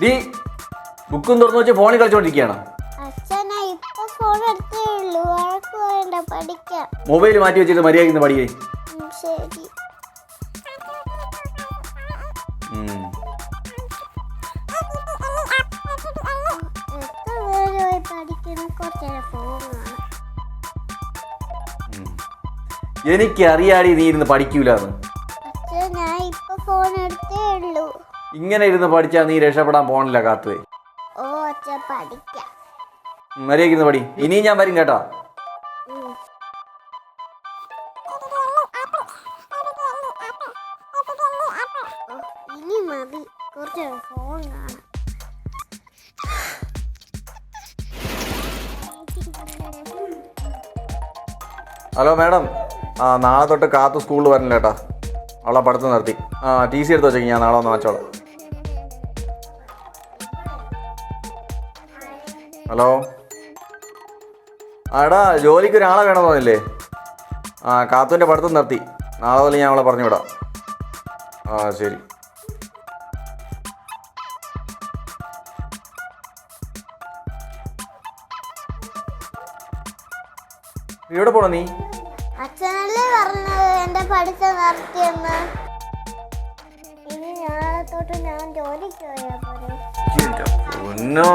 നീ ബുക്കും തുറന്നു വെച്ച് ഫോണിൽ കളിച്ചോണ്ടിരിക്കുകയാണ്? അച്ഛനാ ഇപ്പൊ ഫോൺ എടുത്തേ ഉള്ളൂ. വഴക്ക് വേണ്ട പഠിക്കാം. മൊബൈൽ മാറ്റി വെച്ചിട്ട് മര്യാദയ്ക്ക് പഠിക്കേ. ഉം, ശരി. എത്ര നേരമായി പഠിക്കണം കുറച്ച് നേരം ഫോൺ കാണാം. എനിക്ക് അറിയാടി നീ ഇരുന്ന് പഠിക്കൂലെന്ന്. അച്ഛൻ ഞാൻ ഇപ്പൊ ഫോൺ എടുത്തേ ഉള്ളൂ. ഇങ്ങനെ ഇരുന്ന് പഠിച്ചാ നീ രക്ഷപ്പെടാൻ പോണില്ല കാത്ത് ഓ പടി പഠിക്കാം. മര്യാദയ്ക്ക് ഇരുന്ന് പഠി. ഇനിയും ഞാൻ വരും കേട്ടോ. ഇനി മതി. കുറച്ച് ഫോൺ കാണാം. Hello madam. ആ നാളെ തൊട്ട് കാത്തു സ്കൂളിൽ വരണില്ല കേട്ടാ. അവളെ പഠിത്തം നിർത്തി. ആ ടി സി എടുത്ത് വെച്ചേക്ക്. ഞാൻ നാളെ വന്ന് വാങ്ങിച്ചോളാം. ഹലോ? ആ എടാ ജോലിക്ക് ഒരാളെ വേണമെന്നില്ലേ ആ കാത്തുവിന്റെ പഠിത്തം നിർത്തി. നാളെ മുതൽ ഞാൻ അവളെ പറഞ്ഞു വിടാം. ആ ശരി. ഇവിടെ എവിടെ പോണോ നീ? അച്ഛനല്ലേ പറഞ്ഞത് എന്റെ പഠിത്തം നിർത്തിയെന്ന് ഇനി നാളെ തൊട്ട് ഞാൻ ജോലിക്ക് പോയാ പോരെ. പൊന്നോ.